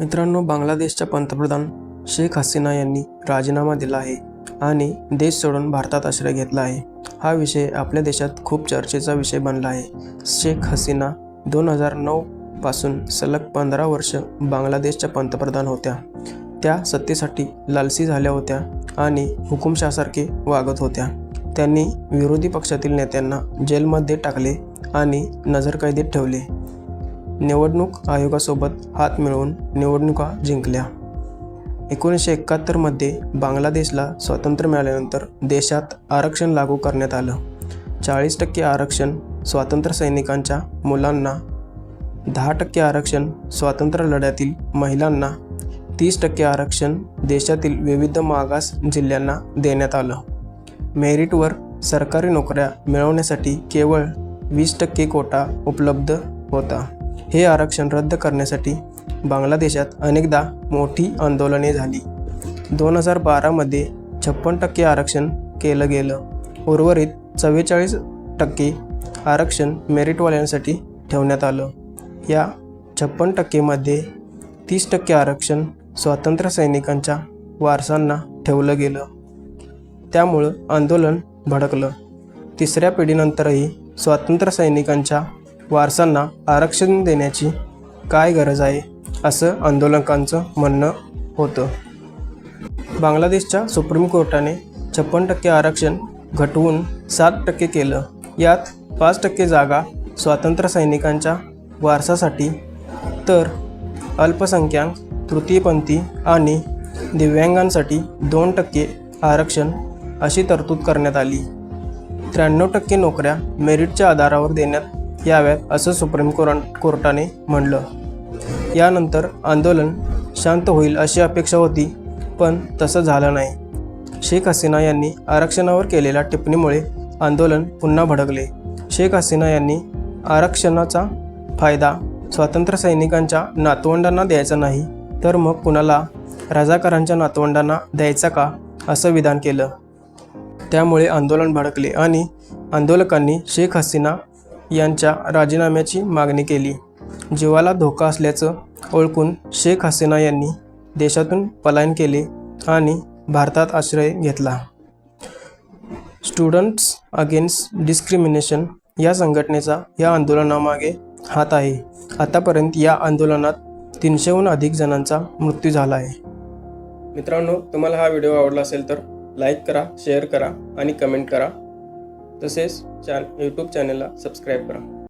मित्रांनो बांगलादेशच्या पंतप्रधान शेख हसीना यांनी राजीनामा दिला आहे आणि देश सोडून भारतात आश्रय घेतला आहे. हा विषय आपल्या देशात खूप चर्चेचा विषय बनला आहे. शेख हसीना दोन हजार नऊपासून सलग पंधरा वर्ष बांगलादेशच्या पंतप्रधान होत्या. त्या सत्तेसाठी लालसी झाल्या होत्या आणि हुकुमशासारखे वागत होत्या. त्यांनी विरोधी पक्षातील नेत्यांना जेलमध्ये टाकले आणि नजरकैदेत ठेवले. निवडणूक आयोगासोबत हात मिळवून निवडणुका जिंकल्या. एकोणीसशे एकाहत्तरमध्ये बांगलादेशला स्वातंत्र्य मिळाल्यानंतर देशात आरक्षण लागू करण्यात आलं. चाळीस टक्के आरक्षण स्वातंत्र्य सैनिकांच्या मुलांना दहा टक्के आरक्षण स्वातंत्र्य लढ्यातील महिलांना तीस टक्के आरक्षण देशातील विविध मागास जिल्ह्यांना देण्यात आलं. मेरिटवर सरकारी नोकऱ्या मिळवण्यासाठी केवळ वीस टक्के कोटा उपलब्ध होता. हे आरक्षण रद्द करण्यासाठी बांगलादेशात अनेकदा मोठी आंदोलने झाली. दोन हजार बारामध्ये छप्पन टक्के आरक्षण केलं गेलं. उर्वरित चव्वेचाळीस टक्के आरक्षण मेरिटवाल्यांसाठी ठेवण्यात आलं. या छप्पन टक्केमध्ये तीस टक्के आरक्षण स्वातंत्र्य सैनिकांच्या वारसांना ठेवलं गेलं. त्यामुळं आंदोलन भडकलं. तिसऱ्या पिढीनंतरही स्वातंत्र्य सैनिकांच्या वारसांना आरक्षण देण्याची काय गरज आहे असं आंदोलकांचं म्हणणं होतं. बांगलादेशच्या सुप्रीम कोर्टाने छप्पन टक्के आरक्षण घटवून सात टक्के केलं. यात पाच टक्के जागा स्वातंत्र्य सैनिकांच्या वारसासाठी तर अल्पसंख्याक तृतीयपंथी आणि दिव्यांगांसाठी दोन टक्के आरक्षण अशी तरतूद करण्यात आली. त्र्याण्णव टक्के नोकऱ्या मेरिटच्या आधारावर देण्यात याव्यात असं सुप्रीम कोर्ट कोर्टाने म्हणलं. यानंतर आंदोलन शांत होईल अशी अपेक्षा होती पण तसं झालं नाही. शेख हसीना यांनी आरक्षणावर केलेल्या टिप्पणीमुळे आंदोलन पुन्हा भडकले. शेख हसीना यांनी आरक्षणाचा फायदा स्वातंत्र्य सैनिकांच्या नातवंडांना द्यायचा नाही तर मग कुणाला? रजाकारांच्या नातवंडांना द्यायचा का? असं विधान केलं. त्यामुळे आंदोलन भडकले आणि आंदोलकांनी शेख हसीना यांच्या राजीनाम्याची मागणी केली. जीवाला धोका असल्याचं ओळखून शेख हसीना यांनी देशातून पलायन केले आणि भारतात आश्रय घेतला. स्टुडंट्स अगेन्स्ट डिस्क्रिमिनेशन या संघटनेचा या आंदोलनामागे हात आहे. आतापर्यंत या आंदोलनात तीनशेहून अधिक जणांचा मृत्यू झाला आहे. मित्रांनो तुम्हाला हा व्हिडिओ आवडला असेल तर लाईक करा शेअर करा आणि कमेंट करा. तसेच चॅन यूट्यूब चॅनलला सबस्क्राईब करा.